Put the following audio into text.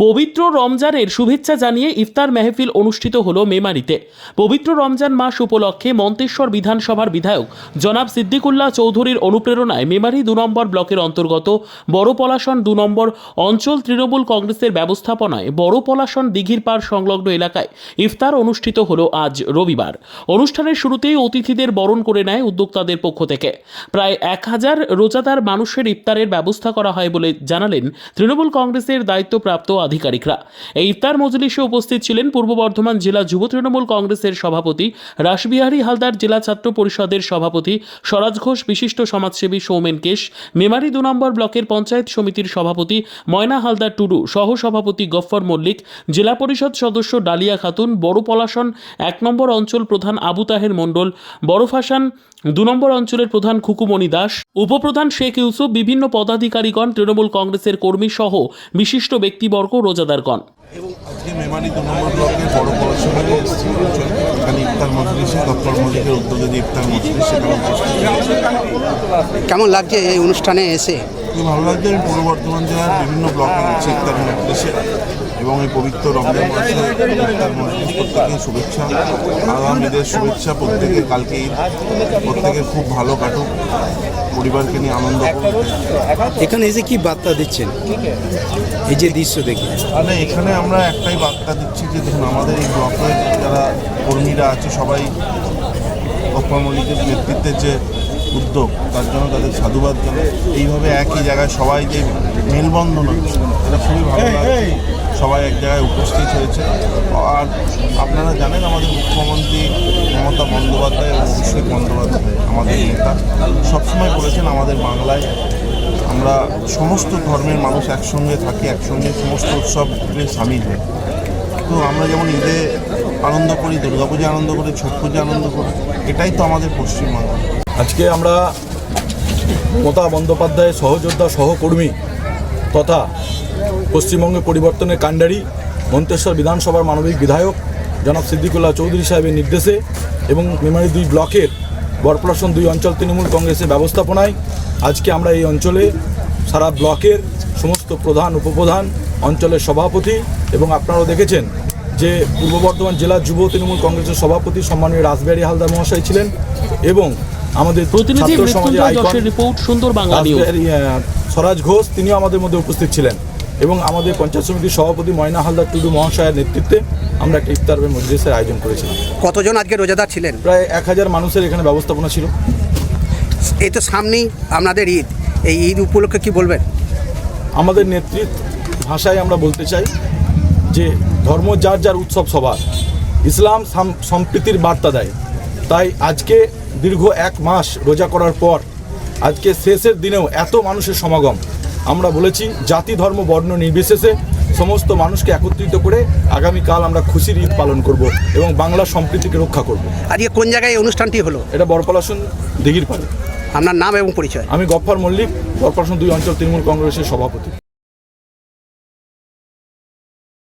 পবিত্র রমজানের শুভেচ্ছা জানিয়ে ইফতার মেহফিল অনুষ্ঠিত হল মেমারিতে পবিত্র রমজান মাস উপলক্ষে মন্তেশ্বর বিধানসভার বিধায়ক জনাব সিদ্দিকুল্লাহ চৌধুরীর অনুপ্রেরণায় মেমারি দু নম্বর ব্লকের অন্তর্গত বড় পলাশন দু নম্বর অঞ্চল তৃণমূল কংগ্রেসের ব্যবস্থাপনায় বড় পলাশন দিঘির পাড় সংলগ্ন এলাকায় ইফতার অনুষ্ঠিত হল আজ রবিবার। অনুষ্ঠানের শুরুতেই অতিথিদের বরণ করে নেয় উদ্যোক্তাদের পক্ষ থেকে। প্রায় এক হাজার রোজাদার মানুষের ইফতারের ব্যবস্থা করা হয় বলে জানালেন তৃণমূল কংগ্রেসের দায়িত্বপ্রাপ্ত আধিকারিকরা। এই ইফতার মজলিসে উপস্থিত ছিলেন পূর্ব বর্ধমান জেলা যুব তৃণমূল কংগ্রেসের সভাপতি, রাসবিহারী হালদার জেলা ছাত্র পরিষদের সভাপতি, স্বরাজ ঘোষ, বিশিষ্ট সমাজসেবী সৌমেন কেশ, মেমারি দু নম্বর ব্লকের পঞ্চায়েত সমিতির সভাপতি ময়না হালদার টুডু, সহ সভাপতি গফ্ফর মল্লিক, জেলা পরিষদ সদস্য ডালিয়া খাতুন, বড় পলাশন, এক নম্বর অঞ্চল প্রধান আবু তাহের মণ্ডল, বড় ফাসান দু নম্বর অঞ্চলের প্রধান খুকুমণি দাস উপপ্রধান শেখ ইউসুফ বিভিন্ন পদাধিকারীগণ তৃণমূল কংগ্রেসের কর্মী সহ বিশিষ্ট ব্যক্তিবর্গ রোজাদারগণ। আজকে মেমারি দু নম্বর ব্লকের বড় পড়াশোনায় এসেছি। এখানে ইফতার মজলিসে ডক্টর মল্লিকের উদ্যোগে যে ইফতার মজলিস সেখানে কেমন লাগছে এই অনুষ্ঠানে এসে? ভালো লাগছে আমি পূর্ব বর্ধমান জেলার বিভিন্ন ব্লকে হচ্ছে ইফতার মজলিসে এবং এই পবিত্র রমজান মাসে প্রত্যেকে শুভেচ্ছা। আগাম ঈদের শুভেচ্ছা প্রত্যেকের কালকে ঈদ প্রত্যেকের খুব ভালো কাটুক পরিবারকে নিয়ে আনন্দ করুক। এখানে এসে কি বার্তা দিচ্ছেন? এই যে দৃশ্য দেখে। মানে এখানে আমরা একটাই বার্তা দিচ্ছি যে দেখুন আমাদের এই ব্লকের যারা কর্মীরা আছে সবাই গফর মল্লিকের নেতৃত্বের যে উদ্যোগ তার জন্য তাদের সাধুবাদ জানাই। এইভাবে একই জায়গায় সবাই যে মেলবন্ধন হচ্ছে এটা খুবই ভালো লাগছে সবাই এক জায়গায় উপস্থিত হয়েছে। আর আপনারা জানেন আমাদের মুখ্যমন্ত্রী মমতা বন্দ্যোপাধ্যায় এবং অভিষেক বন্দ্যোপাধ্যায় আমাদের নেতা সবসময় করেছেন আমাদের বাংলায় আমরা সমস্ত ধর্মের মানুষ একসঙ্গে থাকি একসঙ্গে সমস্ত উৎসবে সামিল হই। তো আমরা যেমন ঈদে আনন্দ করি দুর্গাপূজা আনন্দ করি ছট পূজা আনন্দ করি এটাই তো আমাদের পশ্চিমবাংলা আজকে আমরা মমতা বন্দ্যোপাধ্যায়ের সহযোদ্ধা সহকর্মী তথা পশ্চিমবঙ্গে পরিবর্তনের কাণ্ডারি, মন্তেশ্বর বিধানসভার মানবিক বিধায়ক জনাব সিদ্দিকুল্লাহ চৌধুরী সাহেবের নির্দেশে এবং মেমারি দুই ব্লকের বরপ্রাসন দুই অঞ্চল তৃণমূল কংগ্রেসের ব্যবস্থাপনায় আজকে আমরা এই অঞ্চলে সারা ব্লকের সমস্ত প্রধান, উপপ্রধান অঞ্চলের সভাপতি এবং আপনারাও দেখেছেন যে পূর্ব বর্ধমান জেলা যুব তৃণমূল কংগ্রেসের সভাপতি সম্মানীয় রাসবিহারী হালদার মহাশয় ছিলেন এবং আমাদের প্রতিনিধি সমাজের মৃত্যুঞ্জয় যশের রিপোর্ট সুন্দর বাংলা নিউজ স্বরাজ ঘোষ তিনিও আমাদের মধ্যে উপস্থিত ছিলেন। এবং আমাদের পঞ্চায়েত সমিতির সভাপতি ময়না হালদার টুডু মহাশয়ের নেতৃত্বে আমরা একটা ইফতার মজলিসের আয়োজন করেছিলাম। কতজন আজকে রোজাদার ছিলেন? প্রায় এক হাজার মানুষের এখানে ব্যবস্থাপনা ছিল। এই তো সামনেই আপনাদের ঈদ। এই ঈদ উপলক্ষে কি বলবেন? আমাদের নেতৃত্ব ভাষায় আমরা বলতে চাই যে ধর্ম যার যার উৎসব সবার। ইসলাম সাম- সম্প্রীতির বার্তা দেয়। তাই আজকে দীর্ঘ এক মাস রোজা করার পর আজকে শেষের দিনেও এত মানুষের সমাগম। আমরা বলেছি জাতি ধর্ম বর্ণ নির্বিশেষে সমস্ত মানুষকে একত্রিত করে আগামীকাল আমরা খুশির ঈদ পালন করব এবং বাংলা সম্প্রীতিকে রক্ষা করব। আজকে কোন জায়গায় এই অনুষ্ঠানটি হলো? এটা বরপলাসন দিঘির পাড়ে। আপনার নাম এবং পরিচয়। আমি গফ্ফর মল্লিক বরপলাসন দুই অঞ্চল তৃণমূল কংগ্রেসের সভাপতি।